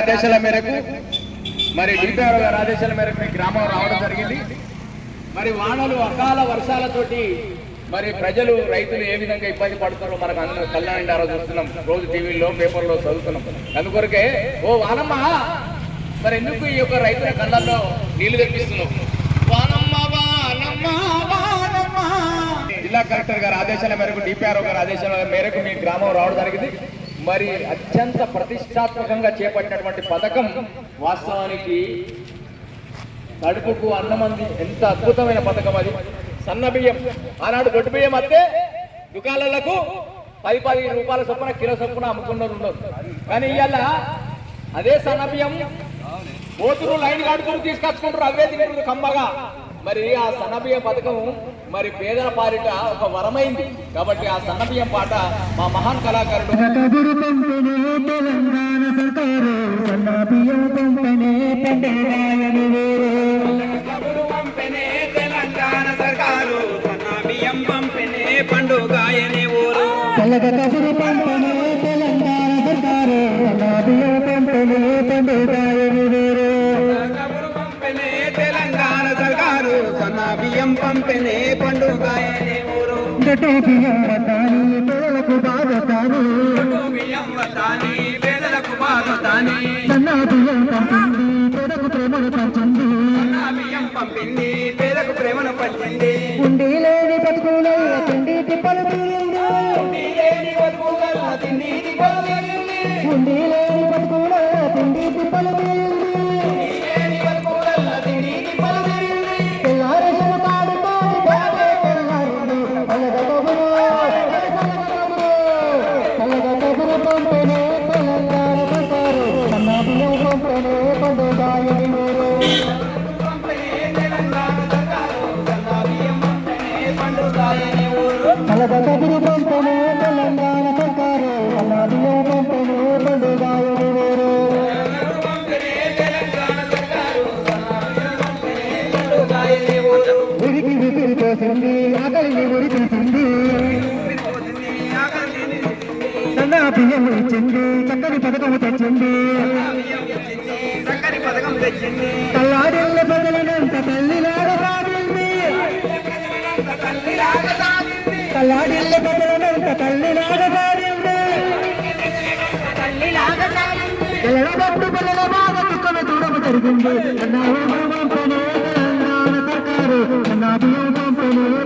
ఆదేశాల మేరకు మరి డిపిఆర్ గారి ఆదేశాల మేరకు మీ గ్రామం రావడం జరిగింది. మరి వానలు అకాల వర్షాలతోటి మరి ప్రజలు రైతులు ఏ విధంగా ఇబ్బంది పడుతున్నారో మనకు అందరూ కళ్యాణ చూస్తున్నాం. రోజు టీవీలో పేపర్లో చదువుతున్నాం. అందుకొరకే ఓ వానమ్మ మరి ఎందుకు ఈ యొక్క రైతుల కళ్ళల్లో నీళ్ళు తెప్పిస్తున్నావు? వానమ్మ వానమ్మ వానమ్మ. జిల్లా కలెక్టర్ గారి ఆదేశాల మేరకు డిపిఆర్ఓ గారి ఆదేశాల మేరకు మీ గ్రామం రావడం జరిగింది. మరి అత్యంత ప్రతిష్టాత్మకంగా చేపట్టినటువంటి పథకం వాస్తవానికి కడుపుకు అన్నమంది ఎంత అద్భుతమైన పథకం అది. సన్న బియ్యం. ఆనాడు దొడ్డు బియ్యం అత్తే దుకాణాలకు పది పది రూపాయల చొప్పున కిలో చొప్పున అమ్ముకున్నారు ఉండదు కానీ ఇవాళ అదే సన్నబియ్యం బియ్యం లైన్ కాడుకుని తీసుకొచ్చుకుంటారు. అవే తింటారు కమ్మగా. మరి ఆ సన్నబియ్యం పథకం మరి పేదల పాలిట ఒక వరమైంది. కాబట్టి ఆ సన్నబియ్యం పాట మా మహాన్ కళాకారుడు పండుగాయని ఊరు. కబురు తెలంగాణ సర్కారు. పండుగాయని బియ్యం వతాని పేదలకు బాధతాను. పేదలకు బాధతాని. సన్న బియ్యం పంపింది పేదకు ప్రేమను పంచింది. సన్న బియ్యం పంపింది పేదకు ప్రేమను పంచింది. ఉండి లేని బతుకులై తిండి తిప్పలు ఆకలిని తీసింది సన్న బియ్యం ఇచ్చింది చక్కని పథకము తెచ్చింది. తల్లాడిల్ల ప్రజలనంత తల్లిలాగా సాగింది. తల్లాడిల్ల ప్రజలనంత తల్లిలాగా సాగింది. ఎల్లబట్టు పిల్లల చూడము జరిగింది. పంపనే సర్కారు బియ్యం పంపనే.